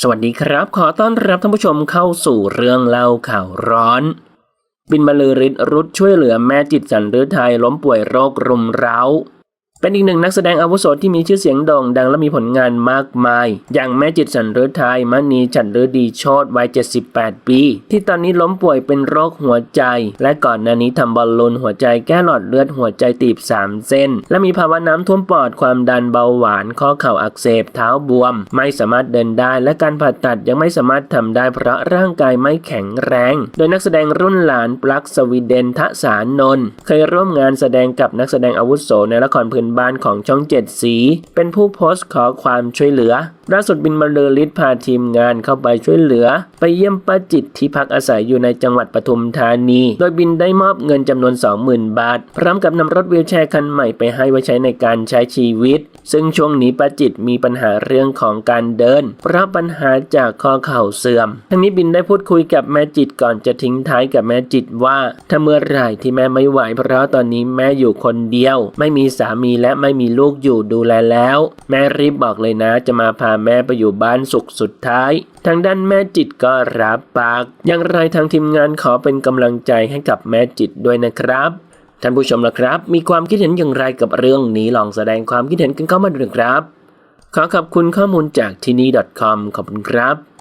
สวัสดีครับ ขอต้อนรับท่านผู้ชมเข้าสู่เรื่องเล่าข่าวร้อน บินบรรลือฤทธิ์รุดช่วยเหลือแม่จิตสันฤทัยล้มป่วยโรครุมเร้า เป็นอีกหนึ่งนักแสดงอาวุโสที่มีชื่อเสียงโด่งดังและมีผลงานมากมาย อย่างแม่จิตสันฤทัยมณีฉันฤดีโชตวัย 78 ปี ที่ตอนนี้ล้มป่วยเป็นโรคหัวใจ และก่อนหน้านี้ทำบอลลูนหัวใจแก้หลอดเลือดหัวใจตีบ 3 เส้น และมีภาวะน้ำท่วมปอดความดันเบาหวาน ข้อเข่าอักเสบเท้าบวม ไม่สามารถเดินได้ และการผ่าตัดยังไม่สามารถทำได้เพราะร่างกายไม่แข็งแรง โดยนักแสดงรุ่นหลานปลั๊กสวีเดนทะสานนท์เคยร่วมงานแสดงกับนักแสดงอาวุโสในละครพื้นบ้านของช่องเจ็ดสี เป็นผู้โพสต์ขอความช่วยเหลือล่าสุดบินมาเลอฤทธิ์พาทีมงานเข้าไปช่วยเหลือ ไปเยี่ยมป้าจิตที่พักอาศัยอยู่ในจังหวัดปทุมธานี โดยบินได้มอบเงินจำนวน 20,000 บาท พร้อมกับนำรถวีลแชร์คันใหม่ไปให้ไว้ใช้ในการใช้ชีวิต ซึ่งช่วงนี้ป้าจิตมีปัญหาเรื่องของการเดิน เพราะปัญหาจากข้อเข่าเสื่อม ทั้งนี้บินได้พูดคุยกับแม่จิตก่อนจะทิ้งท้ายกับแม่จิตว่าถ้าเมื่อไหร่ที่แม่ไม่ไหว เพราะตอนนี้แม่อยู่คนเดียว ไม่มีสามีและไม่มีลูกอยู่ดูแลแล้ว แม่รีบบอกเลยนะ จะมาพาแม่ไปอยู่บ้านสุขสุดท้าย ทางด้านแม่จิตก็รับปาก อย่างไรทางทีมงานขอเป็นกำลังใจให้กับแม่จิตด้วยนะครับท่านผู้ชมล่ะครับ มีความคิดเห็นอย่างไรกับเรื่องนี้ลองแสดงความคิดเห็นกันเข้ามาดูนะครับ ขอขอบคุณข้อมูลจากที่นี่ .com ขอบคุณครับ